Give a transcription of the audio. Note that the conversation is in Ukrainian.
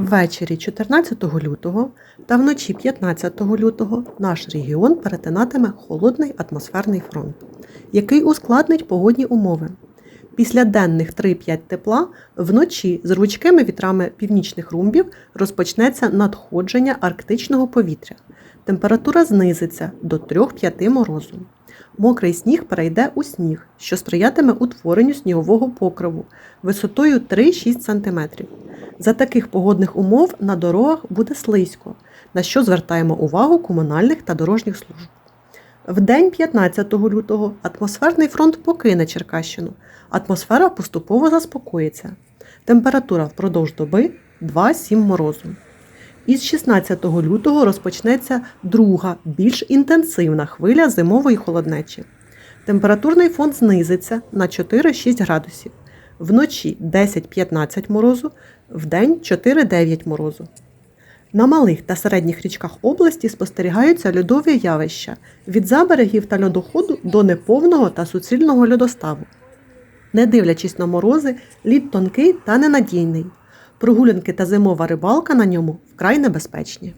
Ввечері 14 лютого та вночі 15 лютого наш регіон перетинатиме холодний атмосферний фронт, який ускладнить погодні умови. Після денних 3-5 тепла вночі з рвучкими вітрами північних румбів розпочнеться надходження арктичного повітря. Температура знизиться до 3-5 морозу. Мокрий сніг перейде у сніг, що сприятиме утворенню снігового покриву висотою 3-6 см. За таких погодних умов на дорогах буде слизько, на що звертаємо увагу комунальних та дорожніх служб. В день 15 лютого атмосферний фронт покине Черкащину. Атмосфера поступово заспокоїться. Температура впродовж доби 2-7 морозу. Із 16 лютого розпочнеться друга, більш інтенсивна хвиля зимової холоднечі. Температурний фон знизиться на 4-6 градусів. Вночі 10-15 морозу, вдень 4-9 морозу. На малих та середніх річках області спостерігаються льодові явища від заберегів та льодоходу до неповного та суцільного льодоставу. Не дивлячись на морози, лід тонкий та ненадійний. Прогулянки та зимова рибалка на ньому вкрай небезпечні.